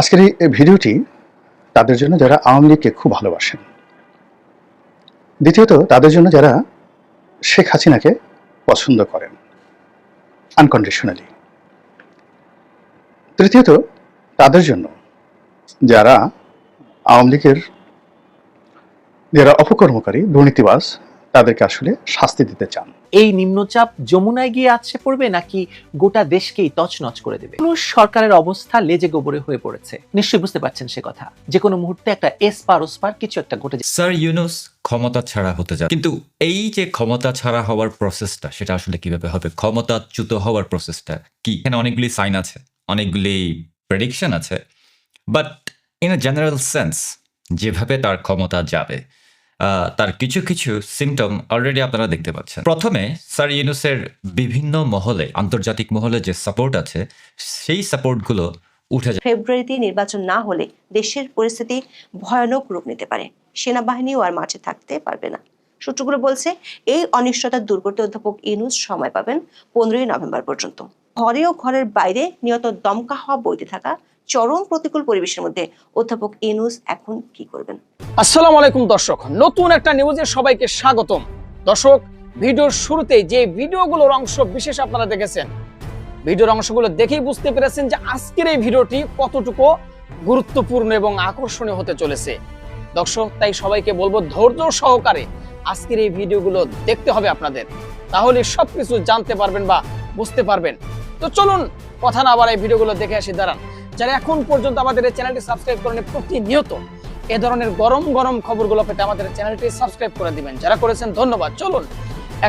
আজকের এই- ভিডিওটি তাদের জন্য যারা আওয়ামী লীগকে খুব ভালোবাসেন। দ্বিতীয়ত, তাদের জন্য যারা শেখ হাসিনাকে পছন্দ করেন আনকন্ডিশনালি তৃতীয়ত, তাদের জন্য যারা আওয়ামী লীগের যারা অপকর্মকারী, দুর্নীতিবাজ, তাদেরকে আসলে শাস্তি দিতে চান। এই নিম্নচাপ যমুনায় গিয়ে আছড়ে পড়বে নাকি গোটা দেশকেই তছনছ করে দেবে? কোন সরকারের অবস্থা লেজে গোবরে হয়ে পড়েছে। নিশ্চয়ই বুঝতে পারছেন সে কথা। যে কোনো মুহূর্তে একটা এসপার ওসপার কিছু একটা ঘটে যাবে স্যার, ইউনুস ক্ষমতা ছাড়া হতে যায় কিন্তু এই যে ক্ষমতা ছাড়া হওয়ার প্রসেসটা, সেটা আসলে কীভাবে হবে? ক্ষমতাচ্যুত হওয়ার প্রসেসটা কি? এখানে অনেকগুলি সাইন আছে, অনেকগুলি প্রেডিকশন আছে but in a general sense যেভাবে তার ক্ষমতা যাবে তার কিছু কিছু সিমটম অলরেডি আপনারা দেখতে পাচ্ছেন। প্রথমে স্যার ইউনুসের বিভিন্ন মহলে, আন্তর্জাতিক মহলে যে সাপোর্ট আছে, সেই সাপোর্টগুলো উঠে যায়। ফেব্রুয়ারিতে নির্বাচন না হলে দেশের পরিস্থিতি ভয়ানক রূপ নিতে পারে। সেনাবাহিনীও আর মাঠে থাকতে পারবে না। সূত্রগুলো বলছে, এই অনিশ্চয়তা দূর করতে অধ্যাপক ইনুস সময় পাবেন পনেরোই নভেম্বর পর্যন্ত। ঘরে ও ঘরের বাইরে নিয়ত দমকা হওয়া বইতে থাকা চরম প্রতিকূল পরিবেশের মধ্যে অধ্যাপক ইনুস এখন কি করবেন? আসসালামু আলাইকুম দর্শক, নতুন একটা নিউজে সবাইকে স্বাগতম। দর্শক, ভিডিওর শুরুতে যে ভিডিওগুলোর অংশ বিশেষ আপনারা দেখেছেন, ভিডিওর অংশগুলো দেখেই বুঝতে পেরেছেন যে আজকের এই ভিডিওটি কতটুকু গুরুত্বপূর্ণ এবং আকর্ষণীয় হতে চলেছে। দর্শক, তাই সবাইকে বলব ধৈর্য সহকারে আজকের এই ভিডিওগুলো দেখতে হবে আপনাদের। তাহলে সবকিছু জানতে পারবেন বা বুঝতে পারবেন। তো চলুন, কথা না বাড়াই ভিডিওগুলো দেখে আসি। দাঁড়ান যারা এখন পর্যন্ত আমাদের এই চ্যানেলটি সাবস্ক্রাইব করেন প্রতিনিয়ত এ ধরনের গরম গরম খবরগুলো পেতে আমাদের চ্যানেলটি সাবস্ক্রাইব করে দিবেন। যারা করেছেন, ধন্যবাদ। চলুন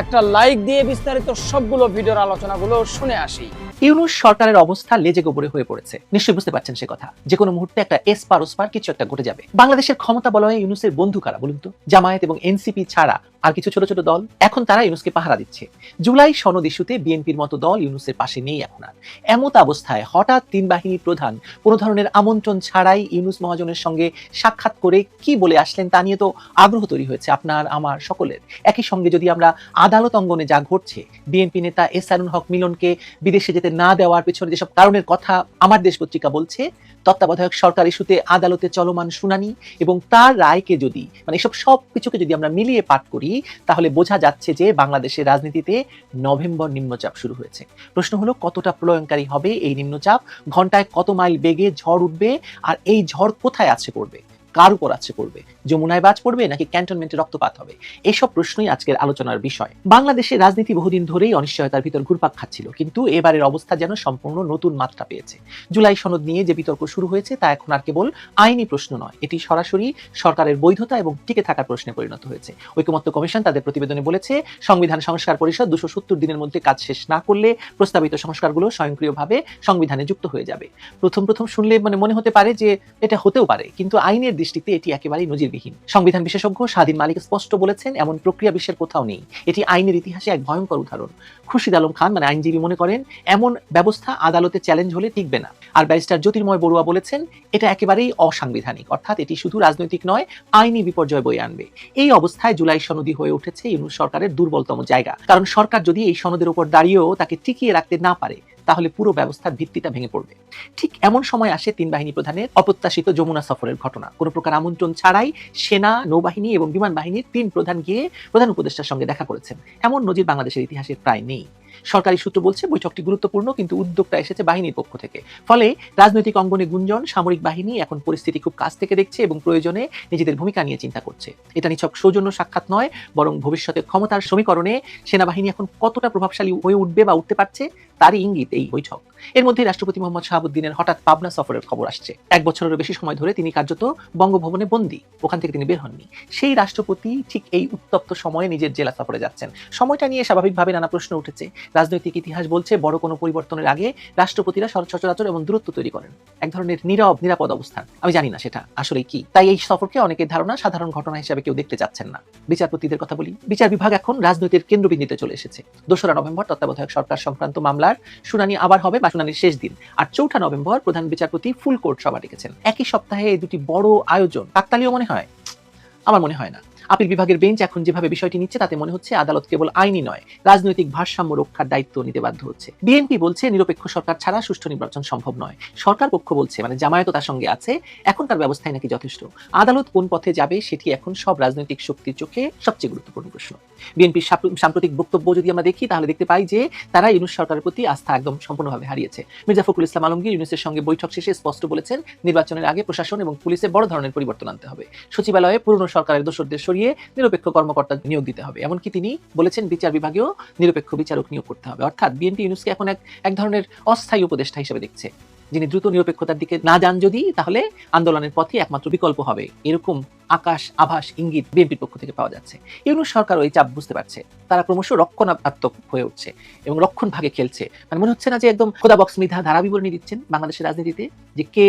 একটা লাইক দিয়ে বিস্তারিত সবগুলো ভিডিওর আলোচনাগুলো শুনে আসি। ইউনুস সরকারের অবস্থা লেজে গোবরে হয়ে পড়েছে। নিশ্চয়ই বুঝতে পারছেন সে কথা। যে কোনো মুহূর্তে একটা এসপার ওসপার কিছু একটা ঘটে যাবে। বাংলাদেশের ক্ষমতা বলয়ে ইউনুসের বন্ধু কারা বলুন তো? জামায়াত এবং এনসিপি ছাড়া আর কিছু ছোট ছোট দল? এখন তারা ইউনুসকে পাহারা দিচ্ছে। জুলাই সনদ ইস্যুতে বিএনপির মতো দল ইউনুসের পাশে নেই এখন আর। এমত অবস্থায় হঠাৎ তিন বাহিনীর প্রধান কোনো ধরনের আমন্ত্রণ ছাড়াই ইউনুস মহাজনের সঙ্গে সাক্ষাৎ করে কি বলে আসলেন তা নিয়ে তো আগ্রহ তৈরি হয়েছে আপনার, আমার, সকলের। একই সঙ্গে যদি আমরা আদালত অঙ্গনে যা ঘটছে, বিএনপি নেতা এস আলুন হক মিলনকে বিদেশে যেতে না দেওয়ার পেছনে যেসব কারণের কথা আমার দেশ পত্রিকা বলছে, তত্ত্বাবধায়ক সরকার ইস্যুতে আদালতে চলমান শুনানি এবং তার রায়কে যদি মানে এসব সব কিছুকে যদি আমরা মিলিয়ে পাঠ করি, তাহলে বোঝা যাচ্ছে যে বাংলাদেশের রাজনীতিতে নভেম্বর নিম্নচাপ শুরু হয়েছে। প্রশ্ন হলো, কতটা প্রলয়ঙ্কারী হবে এই নিম্নচাপ? ঘন্টায় কত মাইল বেগে ঝড় উঠবে? আর এই ঝড় কোথায় আছে পড়বে? কার উপর আছে পড়বে? যমুনায় বাজ পড়বে নাকি ক্যান্টনমেন্টে রক্তপাত হবে? এসব প্রশ্নই আজকের আলোচনার বিষয়। বাংলাদেশের রাজনীতি বহুদিন ধরেই অনিশ্চয়তার ভিতর ঘুরপাক খাচ্ছিল, কিন্তু এবারের অবস্থা যেন সম্পূর্ণ নতুন মাত্রা পেয়েছে। জুলাই সনদ নিয়ে যে বিতর্ক শুরু হয়েছে তা এখন আর কেবল আইনি প্রশ্ন নয়, এটি সরাসরি সরকারের বৈধতা এবং টিকে থাকার প্রশ্নে পরিণত হয়েছে। ঐকমত্য কমিশন তাদের প্রতিবেদনে বলেছে, সংবিধান সংস্কার পরিষদ দুশো সত্তর দিনের মধ্যে কাজ শেষ না করলে প্রস্তাবিত সংস্কারগুলো স্বয়ংক্রিয়ভাবে সংবিধানে যুক্ত হয়ে যাবে। প্রথম প্রথম শুনলে মানে মনে হতে পারে যে এটা হতেও পারে, কিন্তু আইনের দৃষ্টিতে এটি একেবারেই নজিরবিহীন। সংবিধান বিশেষজ্ঞ স্বাধীন মালিক স্পষ্ট বলেছেন, এমন প্রক্রিয়া বিশ্বের কোথাও নেই। এটি আইনের ইতিহাসে এক ভয়ঙ্কর উদাহরণ। খুরশিদ আলম খান মানে আইনজীবী মনে করেন, এমন ব্যবস্থা আদালতে চ্যালেঞ্জ হলে টিকবে না। আর ব্যারিস্টার জ্যোতির্ময় বড়ুয়া বলেছেন, এটা একেবারেই অসাংবিধানিক, অর্থাৎ এটি শুধু রাজনৈতিক নয়, আইনি বিপর্যয় বয়ে আনবে। এই অবস্থায় জুলাই সনদী হয়ে উঠেছে ইউনুস সরকারের দুর্বলতম জায়গা। কারণ সরকার যদি এই সনদের উপর দাঁড়িয়েও তাকে টিকিয়ে রাখতে না পারে তাহলে পুরো ব্যবস্থার ভিত্তিটা ভেঙে পড়বে। ঠিক এমন সময় আসে তিন বাহিনী প্রধানের অপ্রত্যাশিত যমুনা সফরের ঘটনা। কোনো প্রকার আমন্ত্রণ ছাড়াই সেনা, নৌবাহিনী এবং বিমান বাহিনীর তিন প্রধান গিয়ে প্রধান উপদেষ্টার সঙ্গে দেখা করেছেন। এমন নজির বাংলাদেশের ইতিহাসে প্রায় নেই। সরকারি সূত্র বলছে বৈঠকটি গুরুত্বপূর্ণ, কিন্তু উদ্যোগটা এসেছে বাহিনীর পক্ষ থেকে। ফলে রাজনৈতিক অঙ্গনে গুঞ্জন, সামরিক বাহিনী এখন পরিস্থিতি খুব কাছ থেকে দেখছে এবং প্রয়োজনে নিজেদের ভূমিকা নিয়ে চিন্তা করছে। এটা নিছক সৌজন্য সাক্ষাৎ নয়, বরং ভবিষ্যতে ক্ষমতার সমীকরণে সেনাবাহিনী এখন কতটা প্রভাবশালী হয়ে উঠবে বা উঠতে পারছে তারই ইঙ্গিত এই বৈঠক। এর মধ্যে রাষ্ট্রপতি মোহাম্মদ শাহাবুদ্দিনের হঠাৎ পাবনা সফরের খবর আসছে। এক বছরেরও বেশি সময় ধরে তিনি কার্যত বঙ্গভবনে বন্দী, ওখান থেকে তিনি বের হননি। সেই রাষ্ট্রপতি ঠিক এই উত্তপ্ত সময়ে নিজের জেলা সফরে যাচ্ছেন। সময়টা নিয়ে স্বাভাবিকভাবে নানা প্রশ্ন উঠেছে। রাজনৈতিক ইতিহাস বলছে, বড় কোনো পরিবর্তনের আগে রাষ্ট্রপতিরা সচরাচর এবং দূরত্ব তৈরি করেন। এক ধরনের নীরব, নিরাপদ অবস্থান। আমি জানি না সেটা আসলে কি? তাই এই সফরকে অনেকের ধারণা সাধারণ ঘটনা হিসেবে কেউ দেখতে চাচ্ছেন না। বিচারপতিদের কথা বলি। বিচার বিভাগ এখন রাজনৈতিক কেন্দ্রবিন্দুতে চলে এসেছে। দোসরা নভেম্বর তত্ত্বাবধায়ক সরকার সংক্রান্ত মামলার শুনানি আবার হবে, বা শুনানির শেষ দিন। আর চৌঠা নভেম্বর প্রধান বিচারপতি ফুল কোর্ট সভা ডেকেছেন। একই সপ্তাহে এই দুটি বড় আয়োজন। কাকতালীয় মনে হয়? আমার মনে হয় না। আপিল বিভাগের বেঞ্চ এখন যেভাবে বিষয়টি নিচ্ছে তাতে মনে হচ্ছে আদালত কেবল আইনি নয়, রাজনৈতিক ভারসাম্য রক্ষার দায়িত্ব নিতে বাধ্য হচ্ছে। বিএনপি বলছে নিরপেক্ষ সরকার ছাড়া সুষ্ঠু নির্বাচন সম্ভব নয়। সরকার পক্ষ বলছে মানে জামায়াত তার সঙ্গে আছে, এখনকার ব্যবস্থায় নাকি যথেষ্ট। আদালত কোন পথে যাবে সেটি এখন সব রাজনৈতিক শক্তির চোখে সবচেয়ে গুরুত্বপূর্ণ প্রশ্ন। বিএনপির সাম্প্রতিক বক্তব্য যদি আমরা দেখি, তাহলে দেখতে পাই যে তারা ইউনুস সরকারের প্রতি আস্থা একদম সম্পূর্ণভাবে হারিয়েছে। মির্জা ফখরুল ইসলাম আলমগীর ইউনুসের সঙ্গে বৈঠক শেষে স্পষ্ট বলেছেন, নির্বাচনের আগে প্রশাসন এবং পুলিশে বড় ধরনের পরিবর্তন আনতে হবে। সচিবালয়ে পুরনো সরকারের দোষরদের সরিয়ে নিরপেক্ষ কর্মকর্তা নিয়োগ দিতে হবে। এমনকি তিনি বলেছেন বিচার বিভাগেও নিরপেক্ষ বিচারক নিয়োগ করতে হবে। অর্থাৎ বিএনপি ইউনুসকে এখন এক এক ধরনের অস্থায়ী উপদেষ্টা হিসেবে দেখছে। যিনি দ্রুত নিরপেক্ষতার দিকে না যান যদি, তাহলে আন্দোলনের পথে একমাত্র বিকল্প হবে। এরকম আকাশ, আভাস, ইঙ্গিত বিএনপির পক্ষ থেকে পাওয়া যাচ্ছে। ইউনুস সরকার ওই চাপ বুঝতে পারছে। তারা ক্রমশ রক্ষণাত্মক হয়ে উঠছে এবং রক্ষণ ভাগে খেলছে। মানে মনে হচ্ছে না যে একদম খোদা বক্স ধারা বিবরণী দিচ্ছেন বাংলাদেশের রাজনীতিতে, যে কে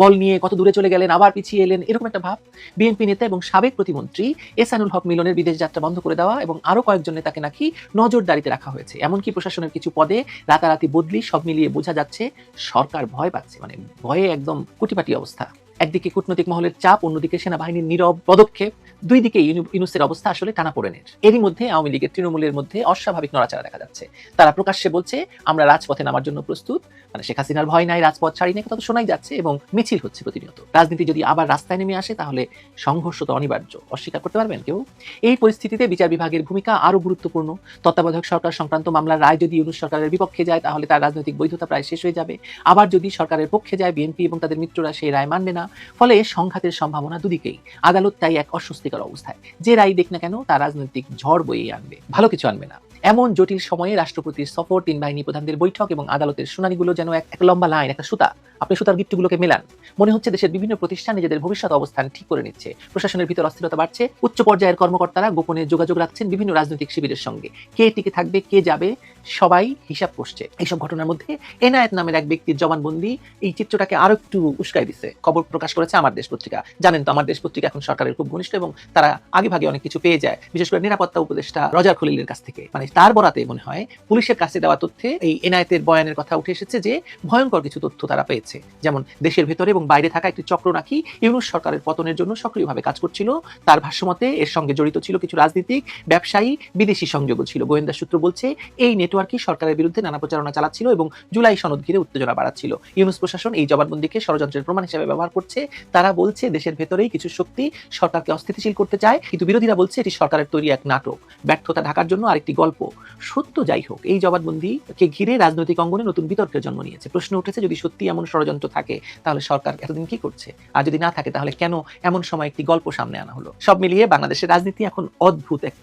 বল নিয়ে কত দূরে চলে গেলেন, আবার পিছিয়ে এলেন, এরকম একটা ভাব। বিএনপি নেতা এবং সাবেক প্রতিমন্ত্রী এসানুল হক মিলনের বিদেশ যাত্রা বন্ধ করে দেওয়া এবং আরও কয়েকজন নেতাকে নাকি নজরদারিতে রাখা হয়েছে। এমনকি প্রশাসনের কিছু পদে রাতারাতি বদলি সব মিলিয়ে বোঝা যাচ্ছে সরকার ভয় পাচ্ছে মানে ভয়ে একদম কুটিপাটি অবস্থা। একদিকে কূটনৈতিক মহলের চাপ, অন্যদিকে সেনাবাহিনীর নীরব পদক্ষেপ। দুই দিকে ইউনুসের অবস্থা আসলে টানাপোড়েনের। এরই মধ্যে আওয়ামী লীগের তৃণমূলের মধ্যে অস্বাভাবিক নড়াচড়া দেখা যাচ্ছে। তারা প্রকাশ্যে বলছে, আমরা রাজপথে নামার জন্য প্রস্তুত। মানে শেখ হাসিনার ভয় নাই, রাজপথ ছাড়ি নাই, কথা তো শোনাই যাচ্ছে এবং মিছিল হচ্ছে প্রতিনিয়ত। রাজনীতি যদি আবার রাস্তায় নেমে আসে, তাহলে সংঘর্ষ তো অনিবার্য। অস্বীকার করতে পারবেন কেউ? এই পরিস্থিতিতে বিচার বিভাগের ভূমিকা আরও গুরুত্বপূর্ণ। তত্ত্বাবধায়ক সরকার সংক্রান্ত মামলার রায় যদি ইউনুস সরকারের বিপক্ষে যায়, তাহলে তার রাজনৈতিক বৈধতা প্রায় শেষ হয়ে যাবে। আবার যদি সরকারের পক্ষে যায়, বিএনপি এবং তাদের মিত্ররা সেই রায় মানবে না ফলে সংঘাতের সম্ভাবনা দুদিকেই। আদালত তাই এক অস্বস্তিকর অবস্থায়। যে রায় দেখ না কেন, তা রাজনৈতিক ঝড় বইয়ে আনবে। ভালো কিছু আনবে না। এমন জটিল সময়ে রাষ্ট্রপতির সফর, তিন বাহিনী প্রধানদের বৈঠক এবং আদালতের শুনানিগুলো যেন এক এক লম্বা লাইন একটা সুতা। আপনি সুতার গিট্টুগুলোকে মেলান। মনে হচ্ছে দেশের বিভিন্ন প্রতিষ্ঠান নিজেদের ভবিষ্যৎ অবস্থান ঠিক করে নিচ্ছে। প্রশাসনের ভিতর অস্থিরতা বাড়ছে। উচ্চ পর্যায়ের কর্মকর্তারা গোপনে যোগাযোগ রাখছেন বিভিন্ন রাজনৈতিক শিবিরের সঙ্গে। কে টিকে থাকবে, কে যাবে সবাই হিসাব করছে। এইসব ঘটনার মধ্যে এনায়েত নামের এক ব্যক্তির জবানবন্দি এই চিত্রটাকে আরও একটু উস্কাই দিচ্ছে। খবর প্রকাশ করেছে আমার দেশ পত্রিকা। জানেন তো, আমার দেশ পত্রিকা এখন সরকারের খুব ঘনিষ্ঠ এবং তারা আগে ভাগে অনেক কিছু পেয়ে যায়। বিশেষ করে নিরাপত্তা উপদেষ্টা রজার খলিলের কাছ থেকে। মানে তার বরাতে মনে হয় পুলিশের কাছে দেওয়া তথ্যে এই এনায়েতের বয়ানের কথা উঠে এসেছে যে, ভয়ঙ্কর কিছু তথ্য তারা পেয়েছে। যেমন দেশের ভেতরে এবং বাইরে থাকা একটি চক্র নাকি ইউনুস সরকারের পতনের জন্য সক্রিয়ভাবে কাজ করছিল। তার ভাষ্যমতে এর সঙ্গে জড়িত ছিল কিছু রাজনীতিক, ব্যবসায়ী, বিদেশি সংযোগও ছিল। গোয়েন্দা সূত্র বলছে, এই নেটওয়ার্কই সরকারের বিরুদ্ধে নানা প্রচারণা চালাচ্ছিল এবং জুলাই সনদ ঘিরে উত্তেজনা বাড়াচ্ছিল। ইউনুস প্রশাসন এই জবানবন্দিকে ষড়যন্ত্রের প্রমাণ হিসেবে ব্যবহার করছে। তারা বলছে, দেশের ভেতরেই কিছু শক্তি সরকারকে অস্থিতিশীল করতে চায়, কিন্তু বিরোধীরা বলছে, এটি সরকারের তৈরি এক নাটক। ব্যর্থতা ঢাকার জন্য আরেকটি গল্প। সত্য যাই হোক, এই জবানবন্দিকে ঘিরে রাজনৈতিক অঙ্গনে নতুন বিতর্কের জন্ম নিয়েছে। প্রশ্ন উঠেছে, যদি সত্যি এমন ষড়যন্ত্র থাকে, তাহলে সরকার এতদিন কি করছে? আর যদি না থাকে, তাহলে কেন এমন সময় একটি গল্প সামনে আনা হলো? সব মিলিয়ে বাংলাদেশের রাজনীতি এখন অদ্ভুত এক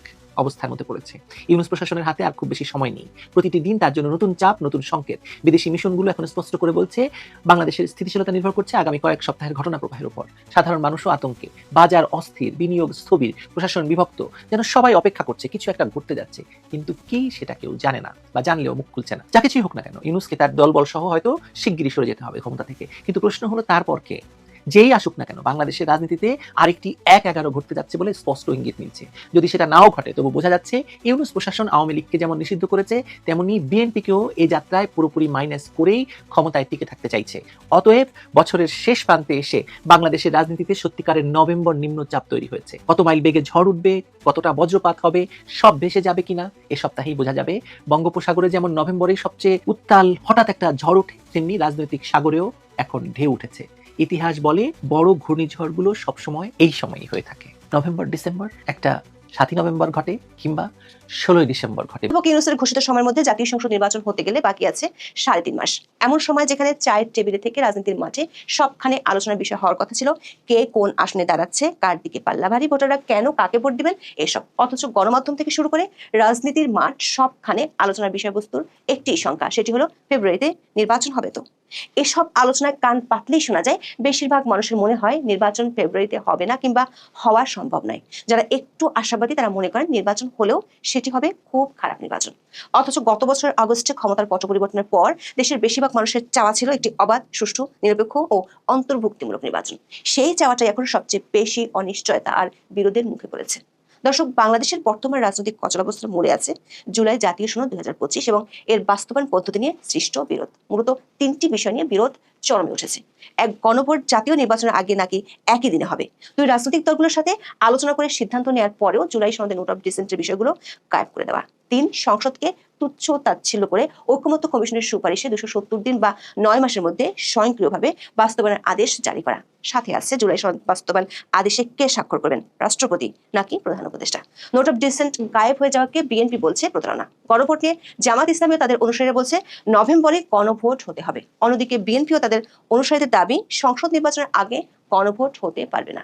অবস্থার মধ্যে পড়েছে। ইউনুস প্রশাসনের হাতে আর খুব বেশি সময় নেই। প্রতিটি দিন তার জন্য নতুন চাপ, নতুন সংকেত। বিদেশি মিশনগুলো এখন স্পষ্ট করে বলছে, বাংলাদেশের স্থিতিশীলতা নির্ভর করছে আগামী কয়েক সপ্তাহের ঘটনা প্রবাহের উপর। সাধারণ মানুষও আতঙ্কে। বাজার অস্থির, বিনিয়োগ স্থবির, প্রশাসন বিভক্ত, যেন সবাই অপেক্ষা করছে, কিছু একটা ঘটতে যাচ্ছে। কিন্তু কি সেটা কেউ জানে না বা জানলেও মুখ খুলছে না। যা কিছুই হোক না কেন, ইউনুসকে তার দলবল সহ হয়তো শিগগিরই সরে যেতে হবে ক্ষমতা থেকে। কিন্তু প্রশ্ন হলো, তারপর কে? যেই আসুক না কেন, বাংলাদেশের রাজনীতিতে আরেকটি এক এগারো ঘটতে যাচ্ছে বলে স্পষ্ট ইঙ্গিত মিলছে। যদি সেটা নাও ঘটে, তবু বোঝা যাচ্ছে ইউনুস প্রশাসন আওয়ামী লীগকে যেমন নিষিদ্ধ করেছে, তেমনি বিএনপিকেও এই যাত্রায় পুরোপুরি মাইনাস করেই ক্ষমতায় টিকে থাকতে চাইছে। অতএব বছরের শেষ প্রান্তে এসে বাংলাদেশের রাজনীতিতে সত্যিকারের নভেম্বর নিম্নচাপ তৈরি হয়েছে। কত মাইল বেগে ঝড় উঠবে, কতটা বজ্রপাত হবে, সব ভেসে যাবে কিনা, এ সপ্তাহেই বোঝা যাবে। বঙ্গোপসাগরে যেমন নভেম্বরে সবচেয়ে উত্তাল হঠাৎ একটা ঝড় ওঠে, তেমনি রাজনৈতিক সাগরেও এখন ঢেউ উঠেছে। ইতিহাস বলে বড় ঘূর্ণিঝড়গুলো সবসময় এই সময়ই হয়ে থাকে। নভেম্বর, ডিসেম্বর একটা সাতই নভেম্বর ঘটে কিংবা ষোলোই ডিসেম্বর ঘটে। ইউনুসের ঘোষিত সময়ের মধ্যে জাতীয় সংসদ নির্বাচন হতে গেলে বাকি আছে সাড়ে তিন মাস। এমন সময় যেখানে চায়ের টেবিলে থেকে রাজনীতির মাঠে সবখানে আলোচনার বিষয় হওয়ার কথা ছিল, কে কোন আসনে দাঁড়াচ্ছে, কার দিকে পাল্লা ভারী ভোটাররা কেন কাকে ভোট দিবেন এসব। অথচ গণমাধ্যম থেকে শুরু করে রাজনীতির মাঠ সবখানে আলোচনার বিষয়বস্তুর একটি সংখ্যা, সেটি হলো ফেব্রুয়ারিতে নির্বাচন হবে তো। এসব আলোচনায় কান পাতলেই শোনা যায়, বেশিরভাগ মানুষের মনে হয় নির্বাচন ফেব্রুয়ারিতে হবে না কিংবা হওয়া সম্ভব নয়। যারা একটু আশাবাদী তারা মনে করেন নির্বাচন হলেও সেটি হবে খুব খারাপ নির্বাচন। অথচ গত বছর আগস্টে ক্ষমতার পট পরিবর্তনের পর দেশের বেশিরভাগ মানুষের চাওয়া ছিল একটি অবাধ, সুষ্ঠু, নিরপেক্ষ ও অন্তর্ভুক্তিমূলক নির্বাচন। সেই চাওয়াটাই এখন সবচেয়ে বেশি অনিশ্চয়তা আর বিরোধের মুখে পড়েছে। দর্শক, বাংলাদেশের বর্তমান রাজনৈতিক অচলাবস্থার মরে আছে। জুলাই জাতীয় সনদ দুই হাজার পঁচিশ এবং এর বাস্তবায়ন পদ্ধতি নিয়ে সৃষ্ট বিরোধ। মূলত তিনটি বিষয় নিয়ে বিরোধ চরমে উঠেছে। এক, গণভোট জাতীয় নির্বাচনের আগে নাকি একই দিনে হবে? দুই, রাজনৈতিক দলগুলোর সাথে আলোচনা করে সিদ্ধান্ত নেওয়ার পরেও জুলাই সনদের নোট অফ ডিসেন্টের বিষয়গুলো গায়েব করে দেওয়া। তিন, সংসদকে তুচ্ছ তাচ্ছিল্য করে ঐক্যমত্য কমিশনের সুপারিশে দুশো সত্তর দিন বা নয় মাসের মধ্যে স্বয়ংক্রিয়ভাবে বাস্তবায়নের আদেশ জারি করা। সাথে আছে জুলাই বাস্তবায়ন আদেশে কে স্বাক্ষর করবেন? রাষ্ট্রপতি নাকি প্রধান উপদেষ্টা? নোট অফ ডিসেন্ট গায়েব হয়ে যাওয়াকে বিএনপি বলছে প্রতারণা। গণভোট নিয়ে জামাত ইসলামী তাদের অনুসারীরা বলছে নভেম্বরে গণভোট হতে হবে। অন্যদিকে বিএনপি ও তাদের অনুসারীদের দাবি সংসদ নির্বাচনের আগে গণভোট হতে পারবে না।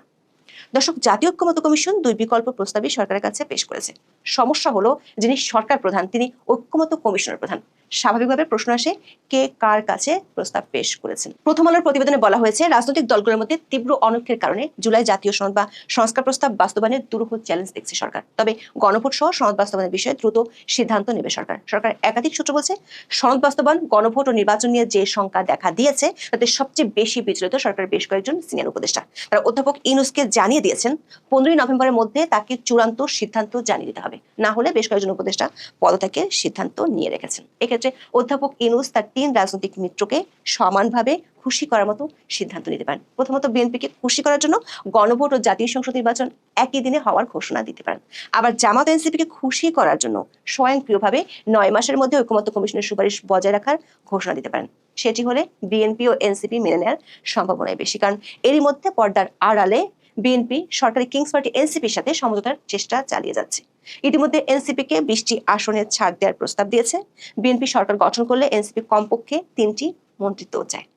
দর্শক, জাতীয় ঐক্যমত্য কমিশন দুই বিকল্প প্রস্তাবই সরকারের কাছে পেশ করেছে। সমস্যা হলো যিনি সরকার প্রধান, তিনি ঐক্যমত্য কমিশনের প্রধান। স্বাভাবিকভাবে প্রশ্ন আসে, কে কার কাছে প্রস্তাব পেশ করেছেন। প্রথম আলোর প্রতিবেদনে বলা হয়েছে, রাজনৈতিক দলগুলোর মধ্যে তীব্র অনৈক্যের কারণে জুলাই জাতীয় সনদ বা সংস্কার প্রস্তাব বাস্তবায়নের দুরূহ চ্যালেঞ্জ দেখছে সরকার। তবে গণভোট সহ সনদ বাস্তবায়নের বিষয়ে দ্রুত সিদ্ধান্ত নেবে সরকার। সরকার একাধিক সূত্র বলছে, সনদ বাস্তবায়ন, গণভোট ও নির্বাচন নিয়ে যে শঙ্কা দেখা দিয়েছে, তাতে সবচেয়ে বেশি বিচলিত সরকারের বেশ কয়েকজন সিনিয়র উপদেষ্টা। তারা অধ্যাপক ইনুসকে জানিয়ে দিয়েছেন, পনেরোই নভেম্বরের মধ্যে তাকে চূড়ান্ত সিদ্ধান্ত জানিয়ে দিতে হবে। না হলে বেশ কয়েকজন উপদেষ্টা পদত্যাগের সিদ্ধান্ত নিয়ে রেখেছেন। এক্ষেত্রে অধ্যাপক ইনুস তার তিন রাজনৈতিক মিত্রকে সমানভাবে খুশি করার মতো সিদ্ধান্ত নিতে পারেন। প্রথমত বিএনপিকে খুশি করার জন্য গণভোট ও জাতীয় সংসদ নির্বাচন একই দিনে হওয়ার ঘোষণা দিতে পারেন। আবার জামাত এনসিপিকে খুশি করার জন্য স্বয়ংক্রিয়ভাবে নয় মাসের মধ্যে ঐক্যমত্য কমিশনের সুপারিশ বজায় রাখার ঘোষণা দিতে পারেন। সেটি হলে বিএনপি ও এনসিপি মেনে নেওয়ার সম্ভাবনাই বেশি। কারণ এরই মধ্যে পর্দার আড়ালে বিএনপি সরকারি কিংস পার্টি এনসিপির সাথে সমঝোতার চেষ্টা চালিয়ে যাচ্ছে। ইতিমধ্যে এনসিপিকে বিশটি আসনের ছাড় দেওয়ার প্রস্তাব দিয়েছে। বিএনপি সরকার গঠন করলে এনসিপি কমপক্ষে তিনটি মন্ত্রিত্ব চায়।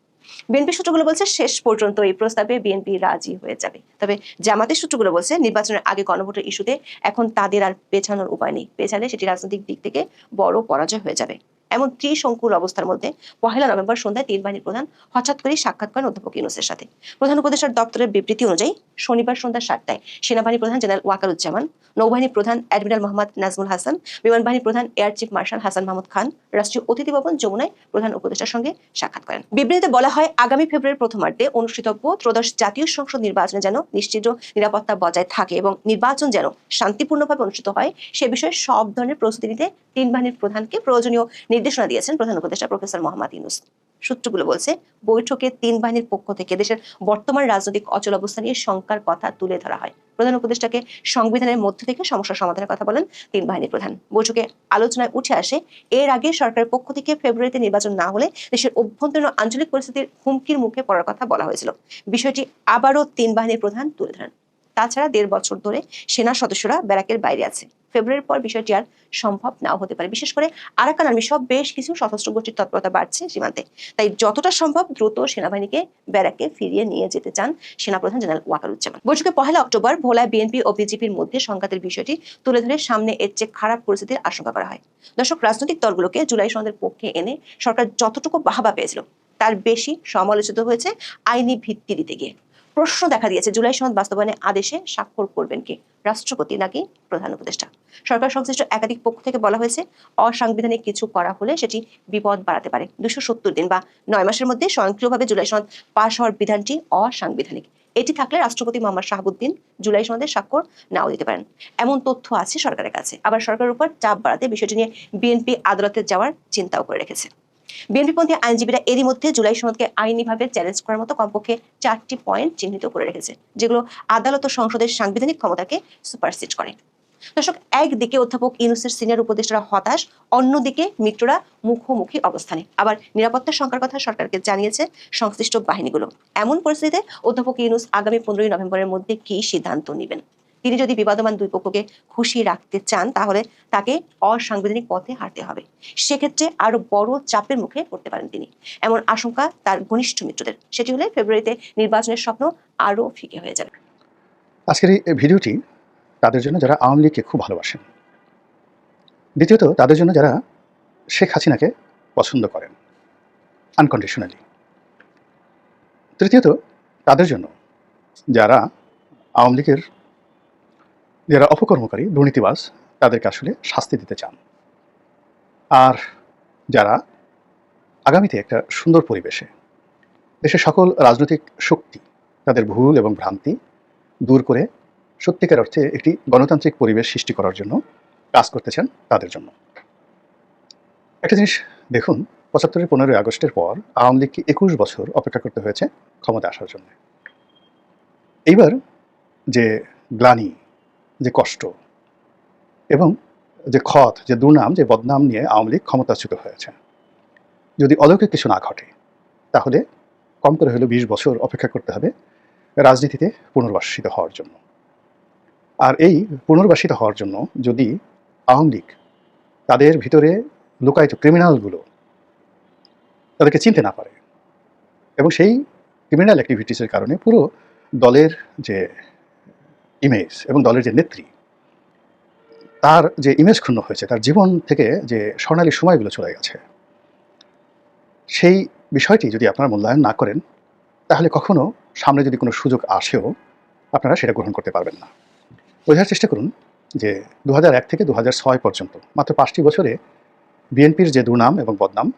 বিএনপি সূত্রগুলো বলছে শেষ পর্যন্ত এই প্রস্তাবে বিএনপি রাজি হয়ে যাবে। তবে জামাতের সূত্রগুলো বলছে, নির্বাচনের আগে গণভোটের ইস্যুতে এখন তাদের আর পেছানোর উপায় নেই। পেছালে সেটি রাজনৈতিক দিক থেকে বড় পরাজয় হয়ে যাবে। এমন ত্রিশঙ্কুল অবস্থার মধ্যে পহেলা নভেম্বর সন্ধ্যায় তিন বাহিনীর প্রধান হঠাৎ করে সাক্ষাৎ করেন অধ্যাপক ইউনুসের সাথে। প্রধান উপদেষ্টার দপ্তরের বিবৃতি অনুযায়ী, শনিবার সন্ধ্যা সাতটায় সেনাবাহিনী প্রধান জেনারেল ওয়াকারুজ্জামান নৌবাহিনী প্রধান অ্যাডমিরাল মোহাম্মদ নাজমুল হাসান বিমান বাহিনী প্রধান air chief marshal Hasan Mahmud Khan, রাষ্ট্রীয় অতিথি ভবন যমুনায় প্রধান উপদেষ্টার সঙ্গে সাক্ষাৎ করেন। বিবৃতিতে বলা হয়, আগামী ফেব্রুয়ারির প্রথমার্ধে অনুষ্ঠিতব্য ত্রয়োদশ জাতীয় সংসদ নির্বাচনে যেন নিশ্চিত নিরাপত্তা বজায় থাকে এবং নির্বাচন যেন শান্তিপূর্ণভাবে অনুষ্ঠিত হয়, সে বিষয়ে সব ধরনের প্রস্তুতি নিতে তিন বাহিনীর প্রধানকে প্রয়োজনীয় নির্দেশনা দিয়েছেন প্রধান উপদেষ্টা প্রফেসর মোহাম্মদ ইউনুস। সূত্রগুলো বলছে, বৈঠকে তিন বাহিনীর পক্ষ থেকে দেশের বর্তমান রাজনৈতিক অচল অবস্থা নিয়ে শঙ্কার কথা তুলে ধরা হয়। প্রধান উপদেষ্টাকে সংবিধানের মধ্য থেকে সমস্যা সমাধানের কথা বলেন তিন বাহিনীর প্রধান। বৈঠকে আলোচনায় উঠে আসে, এর আগে সরকারের পক্ষ থেকে ফেব্রুয়ারিতে নির্বাচন না হলে দেশের অভ্যন্তরীণ আঞ্চলিক পরিস্থিতির হুমকির মুখে পড়ার কথা বলা হয়েছিল। বিষয়টি আবারও তিন বাহিনীর প্রধান তুলে ধরেন। তাছাড়া দেড় বছর ধরে সেনা সদস্যরা ব্যারাকের বাইরে আছে। ফেব্রুয়ারির পর বিষয়টি আর সম্ভব নাও হতে পারে। বিশেষ করে আরাকান আর্মি সব বেশ কিছু সশস্ত্র গোষ্ঠীর তৎপরতা বাড়ছে সীমান্তে। তাই যতটা সম্ভব দ্রুত সেনাবাহিনীকে ব্যারাকে ফিরিয়ে নিয়ে যেতে চান সেনাপ্রধান জেনারেল ওয়াকারুজ্জামান বৈঠকে পহেলা অক্টোবর ভোলায় বিএনপি ও বিজেপির মধ্যে সংঘাতের বিষয়টি তুলে ধরে সামনে এর চেয়ে খারাপ পরিস্থিতির আশঙ্কা করা হয়। দর্শক, রাজনৈতিক দলগুলোকে জুলাই সনদের পক্ষে এনে সরকার যতটুকু বাহাবা পেয়েছিল, তার বেশি সমালোচিত হয়েছে আইনি ভিত্তি দিতে গিয়ে। প্রশ্ন দেখা দিয়েছে, জুলাই সনদ বাস্তবায়নে আদেশে স্বাক্ষর করবেন কি? রাষ্ট্রপতি নাকি প্রধান উপদেষ্টা? সরকার সংশ্লিষ্ট একাধিক পক্ষ থেকে বলা হয়েছে, অসাংবিধানিক কিছু করা হলে সেটি বিপদ বাড়াতে পারে। দুশো সত্তর দিন বা নয় মাসের মধ্যে স্বয়ংক্রিয়ভাবে জুলাই সনদ পাশ হওয়ার বিধানটি অসাংবিধানিক। এটি থাকলে রাষ্ট্রপতি মোহাম্মদ শাহাবুদ্দিন জুলাই সনদে স্বাক্ষর নাও দিতে পারেন। এমন তথ্য আছে সরকারের কাছে। আবার সরকারের উপর চাপ বাড়াতে বিষয়টি নিয়ে বিএনপি আদালতে যাওয়ার চিন্তাও করে রেখেছে। বিএনপিপন্থী আইনজীবীরা এরই মধ্যে জুলাই সনদকে আইনিভাবে চ্যালেঞ্জ করার মতো কমপক্ষে চারটি পয়েন্ট চিহ্নিত করে রেখেছে, যেগুলো আদালত ও সংসদের সাংবিধানিক ক্ষমতাকে সুপারসিড করে। দর্শক, একদিকে অধ্যাপক ইউনুসের সিনিয়র উপদেষ্টারা হতাশ, অন্যদিকে মিত্ররা মুখোমুখি অবস্থানে। আবার নিরাপত্তার সংখ্যার কথা সরকারকে জানিয়েছে সংশ্লিষ্ট বাহিনীগুলো। এমন পরিস্থিতিতে অধ্যাপক ইউনুস আগামী পনেরোই নভেম্বরের মধ্যে কি সিদ্ধান্ত নেবেন? তিনি যদি বিবাদমান দুই পক্ষকে খুশি রাখতে চান, তাহলে তাকে অসাংবিধানিক পথে হাঁটতে হবে। সেক্ষেত্রে আরও বড় চাপের মুখে পড়তে পারেন তিনি। এমন আশঙ্কা তার ঘনিষ্ঠ মিত্রদের। সেটি হলে ফেব্রুয়ারিতে নির্বাচনের স্বপ্ন আরও ফিকে হয়ে যাবে। আজকের এই ভিডিওটি তাদের জন্য যারা আওয়ামী লীগকে খুব ভালোবাসেন, দ্বিতীয়ত তাদের জন্য যারা শেখ হাসিনাকে পছন্দ করেন আনকন্ডিশনালি তৃতীয়ত তাদের জন্য যারা আওয়ামী লীগের যারা অপকর্মকারী, দুর্নীতিবাজ, তাদেরকে আসলে শাস্তি দিতে চান। আর যারা আগামীতে একটা সুন্দর পরিবেশে, দেশের সকল রাজনৈতিক শক্তি, তাদের ভুল এবং ভ্রান্তি দূর করে সত্যিকার অর্থে একটি গণতান্ত্রিক পরিবেশ সৃষ্টি করার জন্য কাজ করতেছেন তাদের জন্য। একটা জিনিস দেখুন, পঁচাত্তরের পনেরোই আগস্টের পর আওয়ামী লীগকে একুশ বছর অপেক্ষা করতে হয়েছে ক্ষমতা আসার জন্য। এইবার যে গ্লানি যে কষ্ট এবং যে ক্ষত, যে দুর্নাম, যে বদনাম নিয়ে আওয়ামী লীগ ক্ষমতাচ্যুত হয়েছে। যদি অলৌকিক কিছু না ঘটে, তাহলে কম করে হলেও বিশ বছর অপেক্ষা করতে হবে রাজনীতিতে পুনর্বাসিত হওয়ার জন্য। আর এই পুনর্বাসিত হওয়ার জন্য যদি আওয়ামী লীগ তাদের ভিতরে লুকায়িত ক্রিমিনালগুলো তাদেরকে চিনতে না পারে এবং সেই ক্রিমিনাল অ্যাক্টিভিটিসের কারণে পুরো দলের যে ইমেজ এবং দলের যে নেত্রী, তার যে ইমেজ ক্ষুণ্ণ হয়েছে, তার জীবন থেকে যে স্বর্ণালী সময়গুলো চলে গেছে, সেই বিষয়টি যদি আপনারা মূল্যায়ন না করেন, তাহলে কখনো সামনে যদি কোনো সুযোগ আসেও, আপনারা সেটা গ্রহণ করতে পারবেন না। বোঝার চেষ্টা করুন যে দু থেকে দু হাজার ছয় পর্যন্ত, মাত্র পাঁচটি বছরে বিএনপির যে দুর্নাম এবং বদনাম,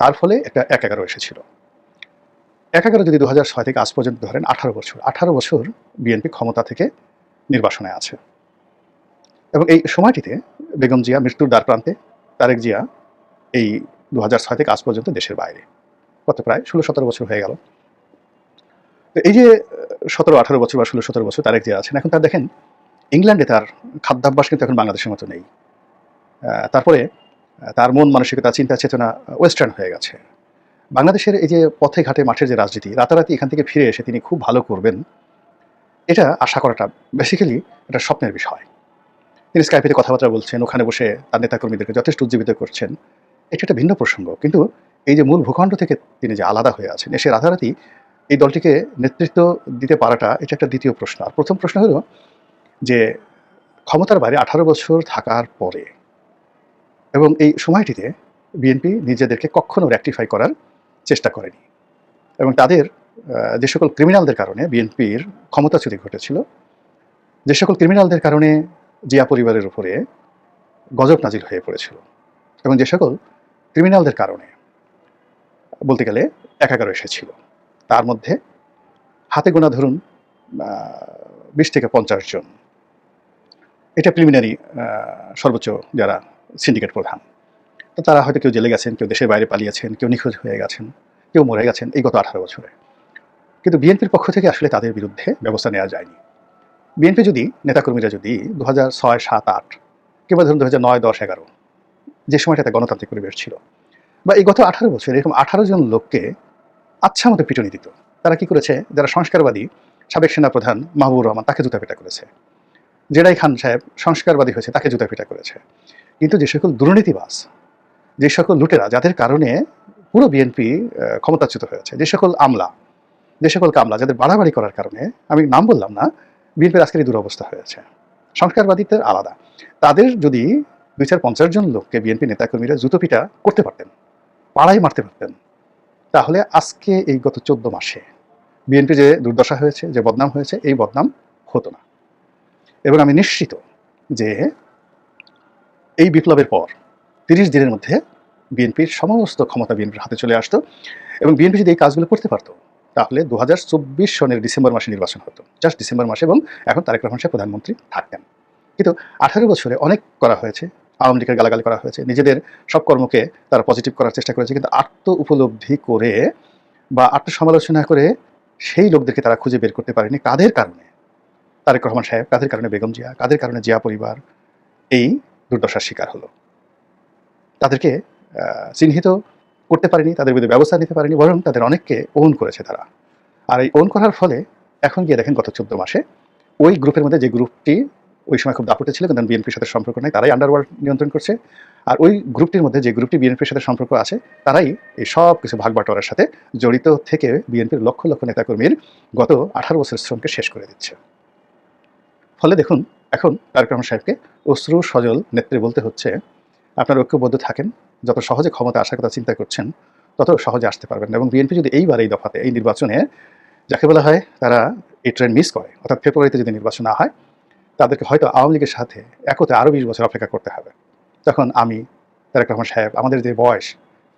তার ফলে একটা এক এগারো এসেছিল। এক এগারো যদি দু ছয় থেকে আজ পর্যন্ত ধরেন আঠারো বছর আঠারো বছর বিএনপি ক্ষমতা থেকে নির্বাসনে আছে। এবং এই সময়টিতে বেগম জিয়া মৃত্যুর দ্বার প্রান্তে তারেক জিয়া এই দু ছয় থেকে আজ পর্যন্ত দেশের বাইরে। কত প্রায় ষোলো সতেরো বছর হয়ে গেল। তো এই যে সতেরো আঠারো বছর বা ষোলো সতেরো বছর তারেক জিয়া আছেন, এখন তার দেখেন ইংল্যান্ডে তার খাদ্যাভ্যাস কিন্তু এখন বাংলাদেশের মতো নেই। তারপরে তার মন, মানসিকতা, চিন্তা, চেতনা ওয়েস্টার্ন হয়ে গেছে। বাংলাদেশের এই যে পথে ঘাটে মাঠের যে রাজনীতি, রাতারাতি এখান থেকে ফিরে এসে তিনি খুব ভালো করবেন, এটা আশা করাটা বেসিক্যালি এটা স্বপ্নের বিষয়। তিনি স্কাইপেতে কথাবার্তা বলছেন, ওখানে বসে তার নেতাকর্মীদেরকে যথেষ্ট উজ্জীবিত করছেন। এটা একটা ভিন্ন প্রসঙ্গ, কিন্তু এই যে মূল ভূখণ্ড থেকে তিনি যে আলাদা হয়ে আছেন, এসে রাতারাতি এই দলটিকে নেতৃত্ব দিতে পারাটা এটা একটা দ্বিতীয় প্রশ্ন। আর প্রথম প্রশ্ন হলো যে ক্ষমতার বাইরে আঠারো বছর থাকার পরে এবং এই সময়টিতে বিএনপি নিজেদেরকে কখনো রেকটিফাই করার চেষ্টা করেনি। এবং তাদের যে সকল ক্রিমিনালদের কারণে বিএনপির ক্ষমতাচ্যুতি ঘটেছিল, যে সকল ক্রিমিনালদের কারণে জিয়া পরিবারের উপরে গজব নাজির হয়ে পড়েছিল এবং যে সকল ক্রিমিনালদের কারণে বলতে গেলে একাগার এসেছিল। তার মধ্যে হাতে গোনা ধরুন বিশ থেকে পঞ্চাশ জন। এটা প্রিলিমিনারি সর্বোচ্চ যারা সিন্ডিকেট প্রধান। তো তারা হয়তো কেউ জেলে গেছেন, কেউ দেশের বাইরে পালিয়েছেন, কেউ নিখোঁজ হয়ে গেছেন, কেউ মরে গেছেন, এই গত আঠারো বছরে। কিন্তু বিএনপির পক্ষ থেকে আসলে তাদের বিরুদ্ধে ব্যবস্থা নেওয়া যায়নি। বিএনপি যদি, নেতাকর্মীরা যদি দু হাজার ছয়, সাত, আট কিংবা ধরুন দু হাজার নয়, দশ, এগারো, যে সময়টাতে গণতান্ত্রিক পরিবেশ ছিল, বা এই গত আঠারো বছর এরকম আঠারো জন লোককে আচ্ছা মতো পিটুনি দিত, তারা কি করেছে? যারা সংস্কারবাদী, সাবেক সেনাপ্রধান মাহবুবুর রহমান তাকে জুতাপেটা করেছে। জেডাই খান সাহেব সংস্কারবাদী হয়েছে, তাকে জুতাপেটা করেছে। কিন্তু যে সকল দুর্নীতিবাজ যে সকল লুটেরা যাদের কারণে পুরো বিএনপি ক্ষমতাচ্যুত হয়েছে, যে সকল আমলা, যে সকল কামলা যাদের বাড়াবাড়ি করার কারণে, আমি নাম বললাম না বিএনপির আজকের এই দুরবস্থা হয়েছে। সংস্কারবাদীদের আলাদা। তাদের যদি দুই চার পঞ্চাশ জন লোককে বিএনপি নেতাকর্মীরা জুতোপিটা করতে পারতেন পাড়াই মারতে পারতেন, তাহলে আজকে এই গত চোদ্দ মাসে বিএনপি যে দুর্দশা হয়েছে, যে বদনাম হয়েছে, এই বদনাম হতো না। এবং আমি নিশ্চিত যে এই বিপ্লবের পর তিরিশ দিনের মধ্যে বিএনপির সমস্ত ক্ষমতা বিএনপির হাতে চলে আসতো এবং বিএনপি যদি এই কাজগুলো করতে পারতো, তাহলে দু হাজার চব্বিশ সনের ডিসেম্বর মাসে নির্বাচন হতো জাস্ট ডিসেম্বর মাসে এবং এখন তারেক রহমান সাহেব প্রধানমন্ত্রী থাকতেন। কিন্তু আঠারো বছরে অনেক করা হয়েছে, আওয়ামী লীগের গালাগালি করা হয়েছে, নিজেদের সব কর্মকে তারা পজিটিভ করার চেষ্টা করেছে, কিন্তু আত্ম উপলব্ধি করে বা আত্মসমালোচনা করে সেই লোকদেরকে তারা খুঁজে বের করতে পারেনি। কাদের কারণে? তারেক রহমান সাহেব, কাদের কারণে বেগম জিয়া, কাদের কারণে জিয়া পরিবার? এই দুর্দশার শিকার হলো। তাদেরকে চিহ্নিত করতে পারেনি, তাদের বিরুদ্ধে ব্যবস্থা নিতে পারেনি, বরং তাদের অনেককে ওন করেছে তারা। আর এই ওন করার ফলে এখন গিয়ে দেখেন গত চোদ্দ মাসে ওই গ্রুপের মধ্যে যে গ্রুপটি ওই সময় খুব দাপটে ছিল, কিন্তু বিএনপির সাথে সম্পর্ক নেই, তারাই আন্ডারওয়ার্ল্ড নিয়ন্ত্রণ করছে। আর ওই গ্রুপটির মধ্যে যে গ্রুপটি বিএনপির সাথে সম্পর্ক আছে, তারাই এই সব কিছু ভাগ বাটোয়ারার সাথে জড়িত থেকে বিএনপির লক্ষ লক্ষ নেতাকর্মীর গত আঠারো বছরের শ্রমকে শেষ করে দিচ্ছে। ফলে দেখুন, এখন তারেক রহমান সাহেবকে অশ্রু সজল নেত্রী বলতে হচ্ছে আপনার ঐক্যবদ্ধ থাকেন, যত সহজে ক্ষমতা আসার কথা চিন্তা করছেন, তত সহজে আসতে পারবেন এবং বিএনপি যদি এইবার এই দফাতে, এই নির্বাচনে যাকে বলা হয় তারা এই ট্রেন মিস করে, অর্থাৎ ফেব্রুয়ারিতে যদি নির্বাচন না হয়, তাদেরকে হয়তো আওয়ামী লীগের সাথে একতে আরও বিশ বছর অপেক্ষা করতে হবে। তখন আমি, তারেক রহমান সাহেব, আমাদের যে বয়স,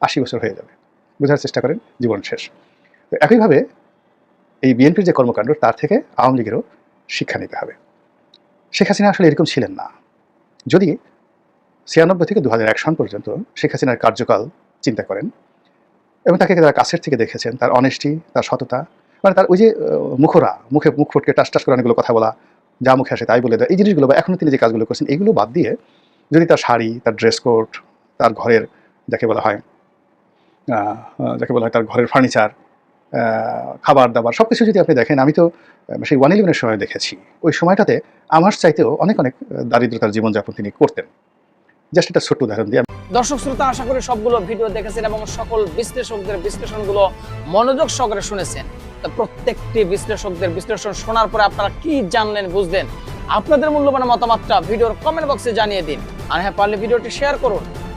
আশি বছর হয়ে যাবে। বোঝার চেষ্টা করেন, জীবন শেষ। তো একইভাবে এই বিএনপির যে কর্মকাণ্ড, তার থেকে আওয়ামী লীগেরও শিক্ষা নিতে হবে। শেখ হাসিনা আসলে এরকম ছিলেন না। যদি ছিয়ানব্বই থেকে দু সন পর্যন্ত শেখ হাসিনার কার্যকাল চিন্তা করেন এবং তাকে তারা কাছের থেকে দেখেছেন, তার অনেস্টি তার সততা। মানে তার ওই যে মুখরা, মুখে মুখ ফুটকে টাস টাস করে অনেকগুলো কথা বলা, যা মুখে আসে তাই বলে দেয়, এই জিনিসগুলো বা এখনও তিনি যে কাজগুলো করছেন, এগুলো বাদ দিয়ে যদি তার শাড়ি, তার ড্রেস কোড তার ঘরের যাকে বলা হয় যাকে বলা হয় তার ঘরের ফার্নিচার খাবার দাবার সব কিছু যদি আপনি দেখেন, আমি তো সেই ওয়ান ইলেভেনের সময় দেখেছি। ওই সময়টাতে আমার চাইতেও অনেক অনেক দারিদ্রতার জীবনযাপন তিনি করতেন। জাস্ট একটা ছোট্ট উদাহরণ দিয়ে দর্শক শ্রোতা, আশা করি সবগুলো ভিডিও দেখেছেন এবং সকল বিশ্লেষকদের বিশ্লেষণগুলো মনোযোগ সহকারে শুনেছেন। প্রত্যেকটি বিশ্লেষকদের বিশ্লেষণ শোনার পরে আপনারা কি জানলেন, বুঝলেন? আপনাদের মূল্যবান মতামতটা ভিডিওর কমেন্ট বক্সে জানিয়ে দিন। আর হ্যাঁ পারলে ভিডিওটি শেয়ার করুন।